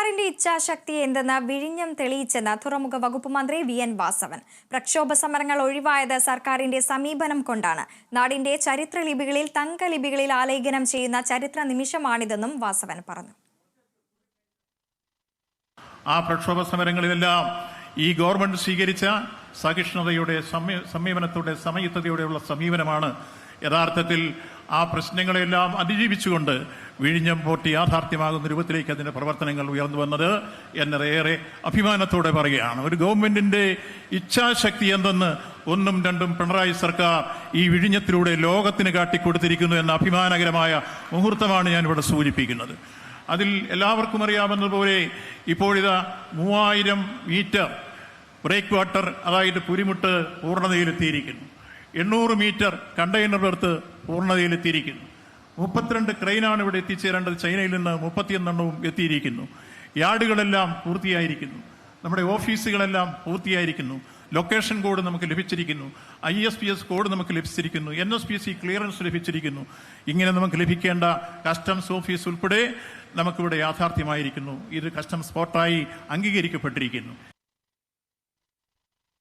സർക്കാരിന്റെ ഇച്ഛാശക്തി എന്തെന്ന് വിഴിഞ്ഞം തെളിയിച്ചെന്ന് തുറമുഖ വകുപ്പ് മന്ത്രി വി എൻ വാസവൻ. പ്രക്ഷോഭ സമരങ്ങൾ ഒഴിവായത് സർക്കാരിന്റെ സമീപനം കൊണ്ടാണ്. നാടിന്റെ ചരിത്ര ലിപികളിൽ തങ്കലിപികളിൽ ആലേഖനം ചെയ്യുന്ന ചരിത്ര നിമിഷമാണിതെന്നും വാസവൻ പറഞ്ഞു. ആ പ്രക്ഷോഭ സമരങ്ങളിലെല്ലാം ഈ ഗവൺമെന്റ് സ്വീകരിച്ച സഹിഷ്ണുതയുടെ സമീപനത്തോടെ സമയുക്തതയോടെയുള്ള സമീപനമാണ് യഥാർത്ഥത്തിൽ ആ പ്രശ്നങ്ങളെല്ലാം അതിജീവിച്ചുകൊണ്ട് വിഴിഞ്ഞം പോർട്ട് യാഥാർത്ഥ്യമാകുന്ന രൂപത്തിലേക്ക് അതിന്റെ പ്രവർത്തനങ്ങൾ ഉയർന്നു വന്നത് എന്നതേറെ അഭിമാനത്തോടെ പറയുകയാണ്. ഒരു ഗവൺമെന്റിന്റെ ഇച്ഛാശക്തി എന്തെന്ന് ഒന്നും രണ്ടും പിണറായി സർക്കാർ ഈ വിഴിഞ്ഞത്തിലൂടെ ലോകത്തിന് കാട്ടിക്കൊടുത്തിരിക്കുന്നു എന്ന അഭിമാനകരമായ മുഹൂർത്തമാണ് ഞാൻ ഇവിടെ സൂചിപ്പിക്കുന്നത്. അതിൽ എല്ലാവർക്കും അറിയാവുന്നതുപോലെ ഇപ്പോഴിതാ മൂവായിരം മീറ്റർ ബ്രേക്ക് വാട്ടർ അതായത് പുരിമുട്ട് പൂർണതയിലെത്തിയിരിക്കുന്നു. എണ്ണൂറ് മീറ്റർ കണ്ടെയ്നർ എടുത്ത് പൂർണതയിലെത്തിയിരിക്കുന്നു. മുപ്പത്തിരണ്ട് ക്രെയിനാണ് ഇവിടെ എത്തിച്ചേരേണ്ടത്. ചൈനയിൽ നിന്ന് മുപ്പത്തിയൊന്നെണ്ണവും എത്തിയിരിക്കുന്നു. യാർഡുകളെല്ലാം പൂർത്തിയായിരിക്കുന്നു. നമ്മുടെ ഓഫീസുകളെല്ലാം പൂർത്തിയായിരിക്കുന്നു. ലൊക്കേഷൻ കോഡ് നമുക്ക് ലഭിച്ചിരിക്കുന്നു. I S P S code നമുക്ക് ലഭിച്ചിരിക്കുന്നു. N S P C clearance ലഭിച്ചിരിക്കുന്നു. ഇങ്ങനെ നമുക്ക് ലഭിക്കേണ്ട കസ്റ്റംസ് ഓഫീസ് ഉൾപ്പെടെ നമുക്കിവിടെ യാഥാർത്ഥ്യമായിരിക്കുന്നു. ഇത് കസ്റ്റംസ് സ്പോട്ടായി അംഗീകരിക്കപ്പെട്ടിരിക്കുന്നു.